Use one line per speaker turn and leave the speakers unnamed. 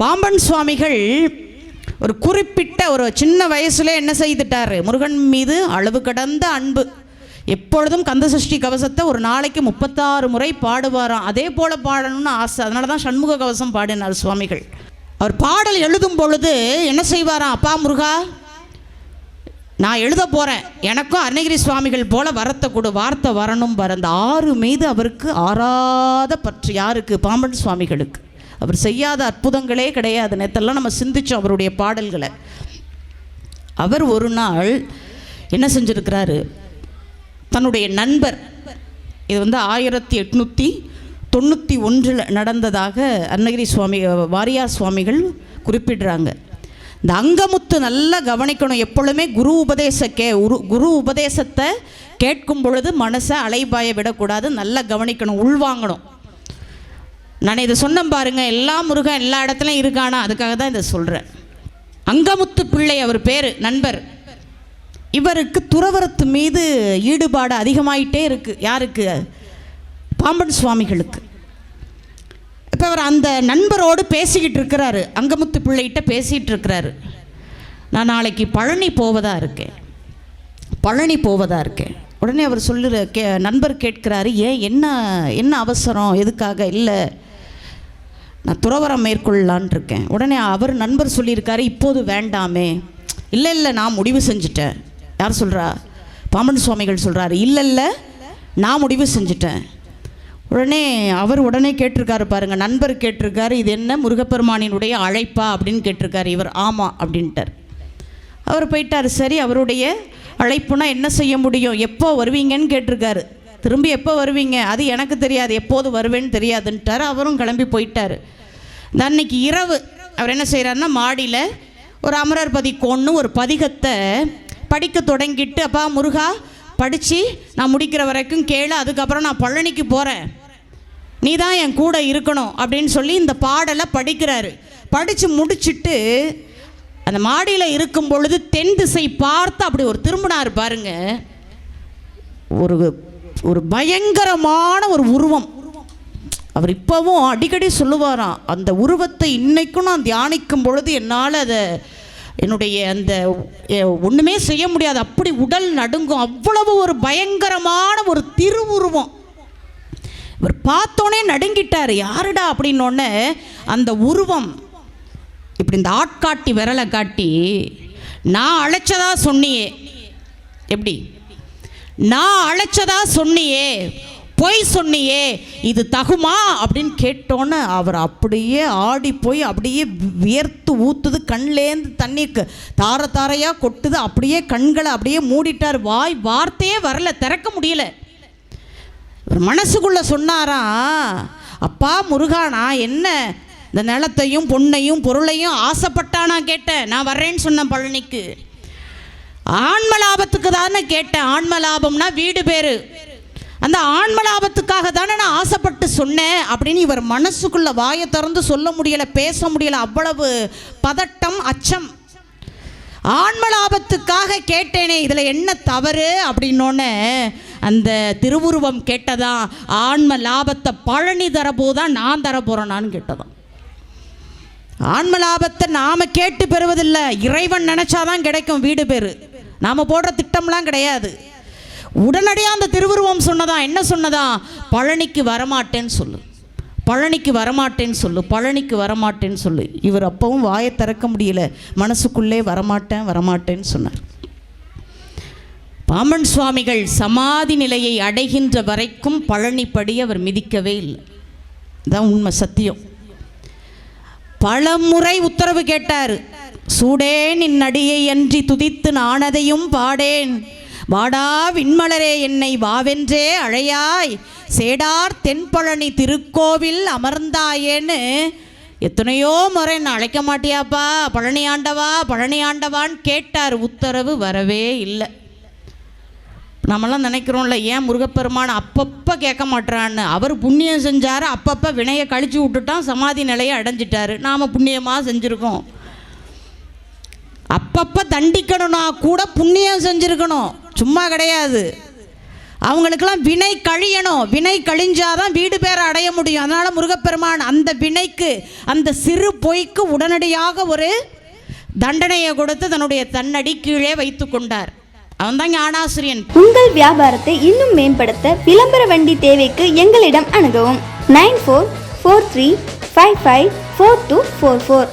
பாம்பன் சுவாமிகள் ஒரு குறிப்பிட்ட ஒரு சின்ன வயசுல என்ன செய்துட்டாரு? முருகன் மீது அளவு கடந்த அன்பு. எப்பொழுதும் கந்தசஷ்டி கவசத்தை ஒரு நாளைக்கு முப்பத்தாறு முறை பாடுவாராம். அதே போல பாடணும்னு ஆசை. அதனால தான் சண்முக கவசம் பாடினார் சுவாமிகள். அவர் பாடல் எழுதும் பொழுது என்ன செய்வாராம்? அப்பா முருகா நான் எழுத போகிறேன் எனக்கும் அருணகிரி சுவாமிகள் போல வரத்தை கொடு. வார்த்தை வரணும் வர. அந்த ஆறு மீது அவருக்கு ஆறாத பற்று யாருக்கு? பாம்பன் சுவாமிகளுக்கு. அவர் செய்யாத அற்புதங்களே கிடையாது. நேற்றெல்லாம் நம்ம சிந்திச்சோம் அவருடைய பாடல்களை. அவர் ஒரு நாள் என்ன செஞ்சுருக்கிறாரு? தன்னுடைய நண்பர் இது வந்து ஆயிரத்தி எட்நூற்றி தொண்ணூற்றி ஒன்றில் நடந்ததாக அன்னகிரி சுவாமி வாரியார் சுவாமிகள் குறிப்பிடுறாங்க. இந்த அங்கமுத்து நல்லா கவனிக்கணும். எப்பொழுதுமே குரு உபதேச கே உரு குரு உபதேசத்தை கேட்கும் பொழுது மனசை அலைபாய விடக்கூடாது. நல்லா கவனிக்கணும் உள்வாங்கணும். நான் இதை சொன்னேன் பாருங்கள் எல்லா முருகன் எல்லா இடத்துலையும் இருக்கானா? அதுக்காக தான் இதை சொல்கிறேன் அங்கமுத்து பிள்ளை அவர் பேர் நண்பர். இவருக்கு துறவரத்து மீது ஈடுபாடு அதிகமாயிட்டே இருக்குது யாருக்கு? பாம்பன் சுவாமிகளுக்கு. இப்போ அவர் அந்த நண்பரோடு பேசிக்கிட்டு இருக்கிறாரு. அங்கமுத்து பிள்ளைகிட்ட பேசிகிட்டு இருக்கிறாரு. நான் நாளைக்கு பழனி போவதாக இருக்கேன். பழனி போவதாக இருக்கேன். உடனே அவர் சொல்லுற கே நண்பர் கேட்குறாரு ஏன் என்ன என்ன அவசரம்? எதுக்காக? இல்லை நான் துறவரம் மேற்கொள்ளலான் இருக்கேன் உடனே அவர் நண்பர் சொல்லியிருக்காரு இப்போது வேண்டாமே. இல்லை இல்லை நான் முடிவு செஞ்சுட்டேன். யார் சொல்கிறா பாமன் சுவாமிகள் சொல்கிறாரு இல்லை இல்லை நான் முடிவு செஞ்சுட்டேன். உடனே அவர் உடனே கேட்டிருக்காரு பாருங்க நண்பர் கேட்டிருக்காரு இது என்ன முருகப்பெருமானினுடைய அழைப்பா? அப்படின்னு கேட்டிருக்காரு இவர். ஆமாம் அப்படின்ட்டார். அவர் போயிட்டார் சரி அவருடைய அழைப்புனா என்ன செய்ய முடியும்? எப்போ வருவீங்கன்னு கேட்டிருக்காரு. திரும்பி எப்போ வருவீங்க? அது எனக்கு தெரியாது. எப்போது வருவேன்னு தெரியாதுன்ட்டார். அவரும் கிளம்பி போயிட்டார். அன்னைக்கு இரவு அவர் என்ன செய்கிறாருன்னா மாடியில் ஒரு அமரர் பதிக்கோன்னு ஒரு பதிகத்தை படிக்க தொடங்கிட்டு அப்பா முருகா படித்து நான் முடிக்கிற வரைக்கும் கேளு. அதுக்கப்புறம் நான் பழனிக்கு போகிறேன் நீ தான் என் கூட இருக்கணும். அப்படின்னு சொல்லி இந்த பாடலை படிக்கிறாரு. படித்து முடிச்சுட்டு அந்த மாடியில் இருக்கும் பொழுது தென் திசை பார்த்து அப்படி ஒரு திரும்பினார் பாருங்க. ஒரு ஒரு பயங்கரமான ஒரு உருவம். அவர் இப்போவும் அடிக்கடி சொல்லுவாராம் அந்த உருவத்தை இன்றைக்கும் நான் தியானிக்கும் பொழுது என்னால் அதை என்னுடைய அந்த ஒன்றுமே செய்ய முடியாது. அப்படி உடல் நடுங்கும். அவ்வளவு ஒரு பயங்கரமான ஒரு திருவுருவம் இவர் பார்த்தோன்னே நடுங்கிட்டார். யாருடா அப்படின்னோடனே அந்த உருவம் இப்படி இந்த ஆட்காட்டி விரலை காட்டி நான் அழைச்சதா சொன்னியே. எப்படி? நான் அழைச்சதா சொன்னியே பொய் சொன்னியே இது தகுமா? அப்படின்னு கேட்டோன்னு அவர் அப்படியே ஆடி போய் அப்படியே வியர்த்து ஊத்துது கண்லேருந்து தண்ணிக்கு தார தாரையாக கொட்டுது அப்படியே கண்களை அப்படியே மூடிட்டார். வாய் வார்த்தையே வரல திறக்க முடியல. மனசுக்குள்ளே மனசுக்குள்ள அப்பா முருகானா என்ன இந்த நிலத்தையும் பொண்ணையும் பொருளையும் ஆசைப்பட்டானா கேட்டேன். நான் வர்றேன்னு சொன்னேன் பழனிக்கு. ஆன்ம லாபத்துக்கு தானே கேட்டேன். ஆன்ம லாபம்னா வீடு பேரு. அந்த ஆன்ம லாபத்துக்காக தானே நான் ஆசைப்பட்டு சொன்னேன் அப்படின்னு இவர் மனசுக்குள்ள வாயை திறந்து சொல்ல முடியலை பேச முடியலை. அவ்வளவு பதட்டம் அச்சம். ஆன்ம லாபத்துக்காக கேட்டேனே இதில் என்ன தவறு அப்படின்னோடனே அந்த திருவுருவம் கேட்டதா ஆன்ம லாபத்தை பழனி தரப்போதான் நான் தரப்போகிறேனான்னு கேட்டதாம். ஆன்ம லாபத்தை நாம் கேட்டு பெறுவதில்லை. இறைவன் நினச்சாதான் கிடைக்கும் வீடு பேர். நாம் போடுற திட்டம்லாம் கிடையாது. உடனடியாக அந்த திருவுருவம் சொன்னதா என்ன சொன்னதா? பழனிக்கு வரமாட்டேன்னு சொல்லு. பழனிக்கு வரமாட்டேன்னு சொல்லு பழனிக்கு வரமாட்டேன்னு சொல்லு. இவர் அப்பவும் வாயை திறக்க முடியல. மனசுக்குள்ளே வரமாட்டேன் வரமாட்டேன்னு சொன்னார். பாமன் சுவாமிகள் சமாதி நிலையை அடைகின்ற வரைக்கும் பழனிப்படி அவர் மிதிக்கவே இல்லை. இதுதான் உண்மை சத்தியம். பலமுறை உத்தரவு கேட்டார். சூடேன் இந்நடியை அன்றி துதித்து நானதையும் பாடேன். வாடா விண்மலரே என்னை வாவென்றே அழையாய். சேடார் தென்பழனி திருக்கோவில் அமர்ந்தாயேன்னு எத்தனையோ முறை நான் அழைக்க மாட்டியாப்பா. பழனி ஆண்டவா பழனி ஆண்டவான்னு கேட்டார். உத்தரவு வரவே இல்லை. நம்மளாம் நினைக்கிறோம்ல ஏன் முருகப்பெருமான் அப்பப்போ கேட்க மாட்டுறான்னு அவர் புண்ணியம் செஞ்சார் அப்பப்போ வினையை கழிச்சு விட்டுட்டான் சமாதி நிலையை அடைஞ்சிட்டாரு. நாம் புண்ணியமாக செஞ்சுருக்கோம். அப்பப்போ தண்டிக்கணும்னா கூட புண்ணியம் செஞ்சுருக்கணும். சும்மா கிடையாது. அவங்களுக்கெல்லாம் வினை கழியணும். வினை கழிஞ்சாதான் வீடு பேரை அடைய முடியும். அதனால் முருகப்பெருமான் அந்த வினைக்கு அந்த சிறு பொய்க்கு உடனடியாக ஒரு தண்டனையை கொடுத்து தன்னுடைய தன்னடி கீழே வைத்து கொண்டார். அவன் தான் ஞானாசிரியன்.
உங்கள் வியாபாரத்தை இன்னும் மேம்படுத்த விளம்பர வண்டி தேவைக்கு எங்களிடம் அணுகவும். Nine four four three five five four two four four.